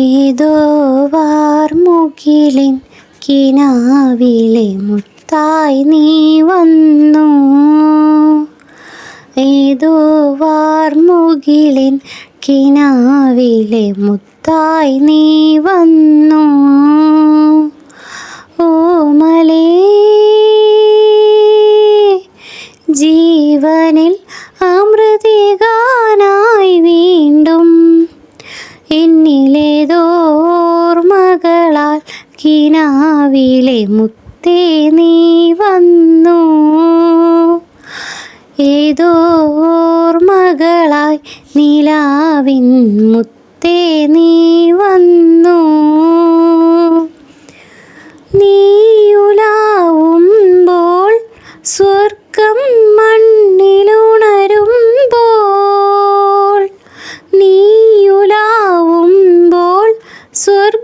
ഏതോ വാർമുകിലിൻ കിനാവിലെ മുത്തായി നീ വന്നു. ഏതോ വാർമുകിലിൻ കിനാവിലെ മുത്തായി നീ വന്നു. ഓ ജീവനിൽ എന്നിലേതോർമകളാൽ കിനാവിലെ മുത്തേ നീ വന്നു. ഏതോ മകളായി നിലാവിൻ മുത്തേ നീ വന്നു. നീയുലാവുമ്പോൾ സ്വർഗം മണ്ണിലുണരുമ്പോൾ. നീയുലാവുമ്പോൾ സ്വർഗം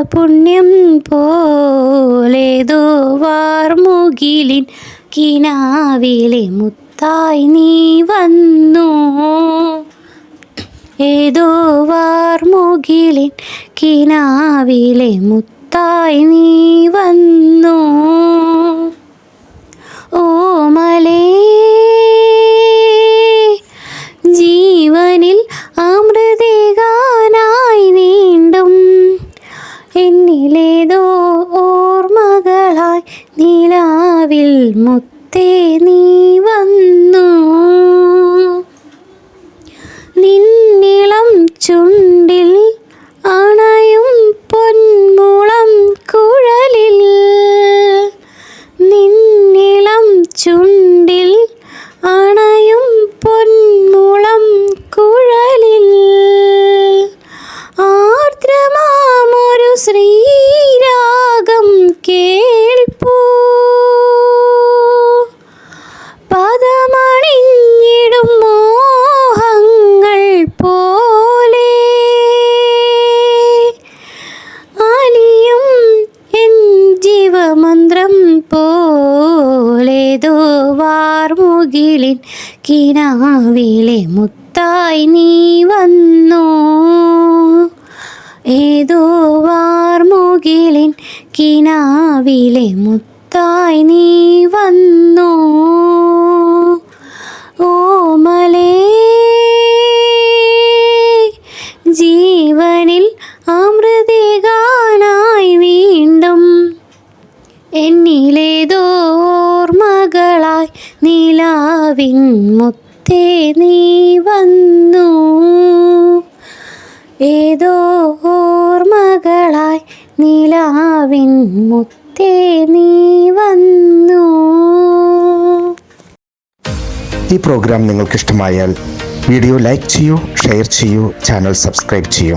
ജന്മപുണ്യം പോലേതോ വാർമുകിലിൻ കിനാവിലെ മുത്തായി നീ വന്നു. ഏതോ വാർമുകിലിൻ കിനാവിലെ മുത്തായി നീ വന്നു. ഓ ജീവനിൽ എന്നിലേതോ ഓർമ്മകളായി നിലാവിൽ മുത്തേ നീ വന്നു. ജീവമന്ത്രം പോലേതോ വാർമുകിലിൻ കിനാവിലെ മുത്തായി നീ വന്നു? ഏതോ വാർമുകിലിൻ കിനാവിലെ മുത്തായി നീ വന്നു? എന്നിലേതോർമകളായി നിലാവിൻ മുത്തേ നീ വന്നു. ഏതോ ഓർമകളായി നിലാവിൻ മുത്തേ നീ വന്നു. ഈ പ്രോഗ്രാം നിങ്ങൾക്ക് ഇഷ്ടമായാൽ വീഡിയോ ലൈക്ക് ചെയ്യൂ ഷെയർ ചെയ്യൂ ചാനൽ സബ്സ്ക്രൈബ് ചെയ്യൂ.